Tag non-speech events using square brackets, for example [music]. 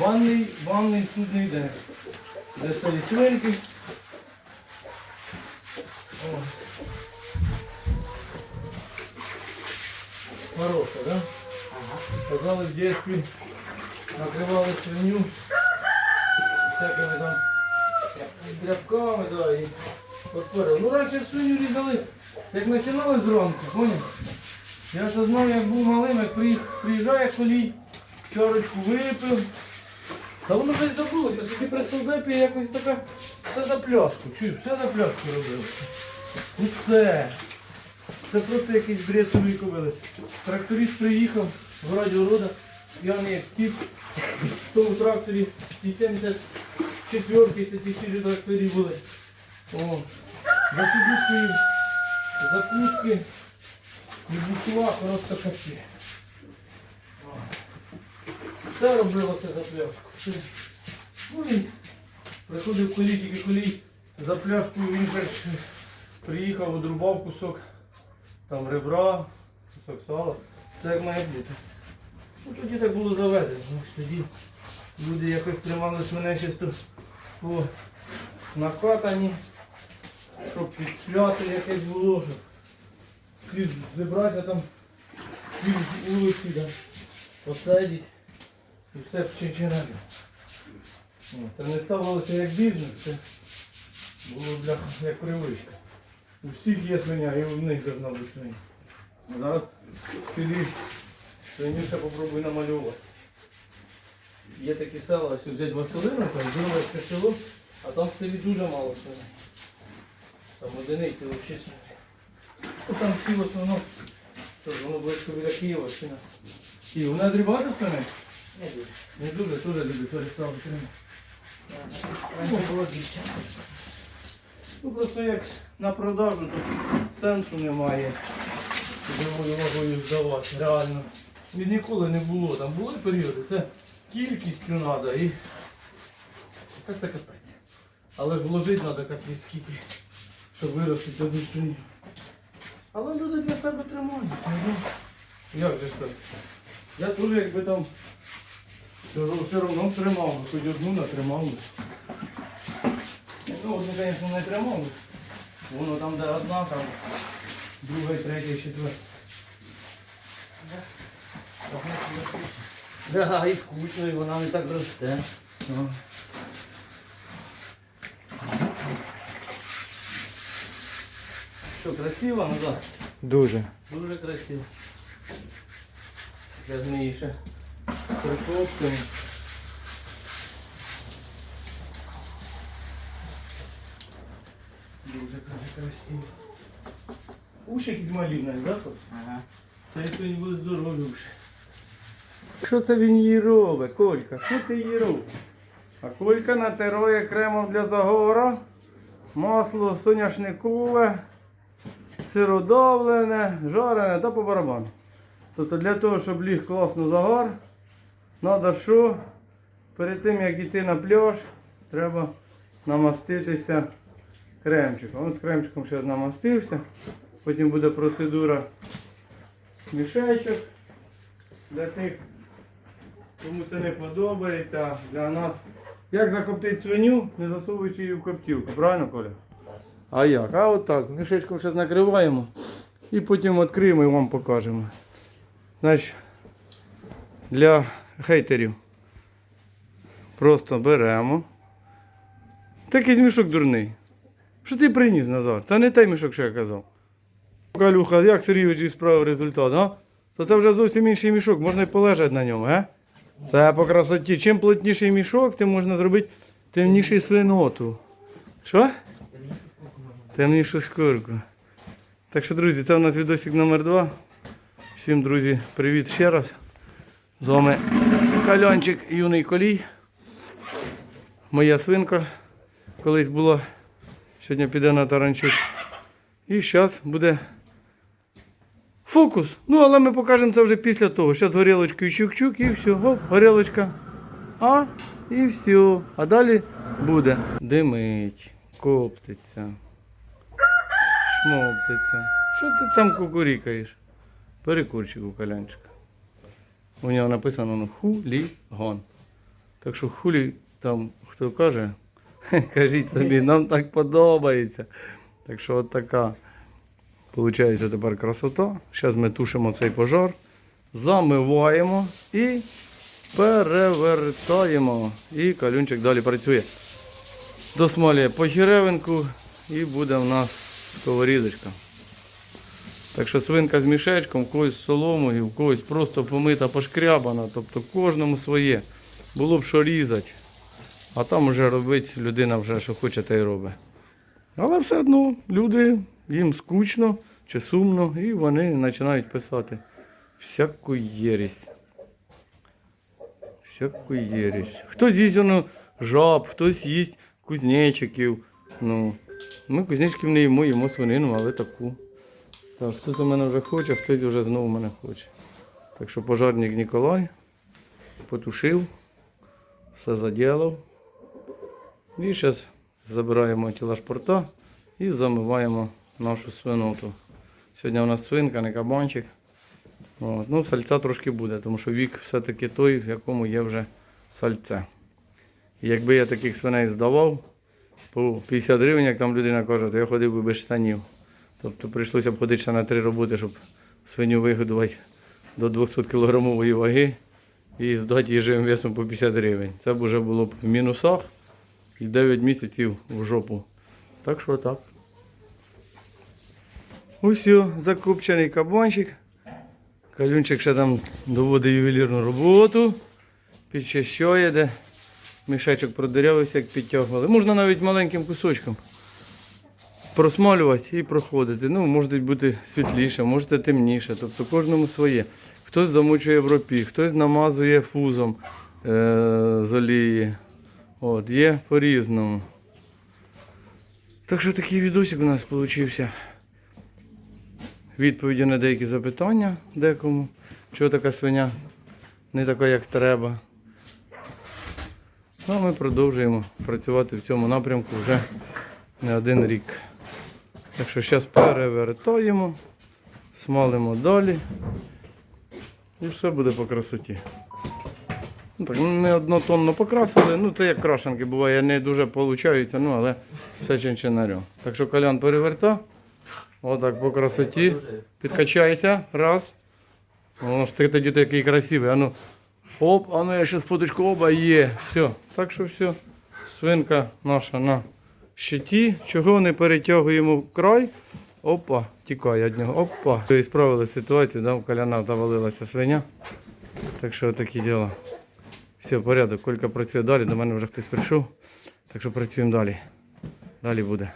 Банний, банний судний день. Де це і свинки. О. Хороша, да? Казали в дитинстві, накривали свиню всякими там дрябками, да, і подпорили. Ну раніше свиню різали, як починали зранку, поняв? Я це знав, як був малим, як приїжджає колій, чарочку випив. Та воно десь забулося, тоді при солдепі якось така все за пляшку. Чуєш, все за пляшку робив. Усе. Це просто якийсь бред собі купили. Тракторист приїхав в радіорода, п'яний як тіп. В тому тракторі і 74-й такі всі тракторі були. О, за сидушкою закуски і бушува коротка кафе. Все робило це за пляшку. Ну і приходив колій, тільки колій за пляшкою він приїхав, одрубав кусок там ребра, кусок сала. Це як має бути. Ну тоді так було заведено. Ну, тоді люди якось тримали свиней чисто по накатані, щоб підпляти якесь було, щоб хліб зібрати там вулиці, да, посадити і все в чинчинарі. Це не ставилося як бізнес, це було для, як привичка. У всіх є свиня, і у них должна бути свиня. А зараз в селі свиню ще попробуй намалювати. Є такі села, ось взяти Василину, там Зіновецьке село, а там селі дуже мало свиней. Там одиниці взагалі. Ну там всі в основному, що ж воно близько біля Києва, чи на Київ. Вона дрібати свиней? Не дуже. Не дуже, теж любить переставити. Раніше було більше. Ну просто як на продажу, то сенсу немає живою вагою здавати, реально. І ніколи не було. Там були періоди, це кількістю треба і так це капець. Але ж вложити треба капець скільки, щоб виростити одну свиню. Але люди для себе тримають. ну, Як же так? Я теж якби там все, все одно тримав, хоч одну натримав. би. Ну, одну, звісно, не тримав. Воно там, де одна, там друга, третя, четверта. Да, і скучно, і вона не так росте. Ну. Що, красиво, ну так? Дуже. Дуже красиво. Для змії ще прикопками. Дуже каже, красиво. Уші якісь малі в так? Ага. Та як він буде здоровий уші. Що це він їй робить, Колька? Що ти їй робиш? А Колька натирує кремом для загора, масло соняшникове, сиродавлене, жарене та по барабану. Тобто для того, щоб ліг класно загар, треба що? Перед тим як йти на пляж, треба намаститися кремчиком. От кремчиком ще намастився. Потім буде процедура мішечок для тих, кому це не подобається. Для нас. Як закоптити свиню, не засовуючи її в коптілку, правильно, Коля? А як? А от так, мішечком зараз накриваємо і потім відкриємо і вам покажемо. Значить, для хейтерів просто беремо. Такий мішок дурний. Що ти приніс, Назар? Це не той мішок, що я казав. Калюха, як Сергійович справив результат, а? То це вже зовсім інший мішок, можна і полежати на ньому, а? Це по красоті. Чим плотніший мішок, тим можна зробити темніший свиноту. Що? Темнішу шкурку. Так що, друзі, це у нас відосик номер 2 Всім, друзі, привіт ще раз. З вами Кальончик юний колій. Моя свинка колись була. Сьогодні піде на таранчук. І зараз буде фокус. Ну, але ми покажемо це вже після того. Зараз горілочкою чук-чук і все. Оп, горілочка. А, і все. А далі буде димить, коптиться, шмоктиться. Що ти там кукурікаєш? Перекурчик у колянчика. У нього написано ну, хуліган. Так що хулі там хто каже, [laughs] кажіть собі, нам так подобається. Так що от така виходить тепер красота. Зараз ми тушимо цей пожар, замиваємо і перевертаємо. І калюнчик далі працює. Досмалює похеревинку і буде в нас сковорідочка. Так що свинка з мішечком, в когось з соломою, в когось просто помита, пошкрябана. Тобто кожному своє. Було б що різати. А там вже робить людина вже що хоче, те й робить. Але все одно люди, їм скучно чи сумно, і вони починають писати всяку єрість. Всяку єрість. Хтось їсть воно жаб, хтось їсть кузнечиків. Ну, ми кузнечиків не їмо, їмо свинину, але таку. Так, хтось у мене вже хоче, хтось вже знову мене хоче. Так що пожарник Ніколай потушив, все заділав. І зараз забираємо тіла шпорта і замиваємо нашу свиноту. Сьогодні у нас свинка, не кабанчик. От. Ну, сальця трошки буде, тому що вік все-таки той, в якому є вже сальце. І якби я таких свиней здавав по 50 гривень, як там людина каже, то я ходив би без штанів. Тобто прийшлося ще на три роботи, щоб свиню вигодувати до 200 кілограмової ваги і здати її живим весом по 50 гривень. Це б вже було б в мінусах і 9 місяців в жопу. Так що так. Усьо, закупчений кабанчик. Калюнчик ще там доводить ювелірну роботу, підчищає, де мішечок продирявився, як підтягували. Можна навіть маленьким кусочком просмалювати і проходити. Ну, може бути світліше, може темніше. Тобто кожному своє. Хтось замочує в ропі, хтось намазує фузом е- з олії. От, є по-різному. Так що такий відосик у нас вийшов. Відповіді на деякі запитання декому. Чого така свиня не така, як треба. Ну, а ми продовжуємо працювати в цьому напрямку вже не один рік. Так що зараз перевертаємо, смалимо далі. І все буде по красоті. Ну, так, ну, не однотонно покрасили. Ну, це як крашенки буває, не дуже виходить, ну, але все чинчинарем. Так що колян переверта. Отак по красоті. Підкачається. Раз. Воно ж ти тоді такий красивий. Ану. Оп, а ну я ще фоточку оба є. Все. Так що все. Свинка наша на щиті. Чого не перетягуємо в край? Опа, тікає від нього. Опа. І справили ситуацію, да, у коляна завалилася свиня. Так що такі діла. Все, порядок. Колька працює далі. До мене вже хтось прийшов. Так що працюємо далі. Далі буде.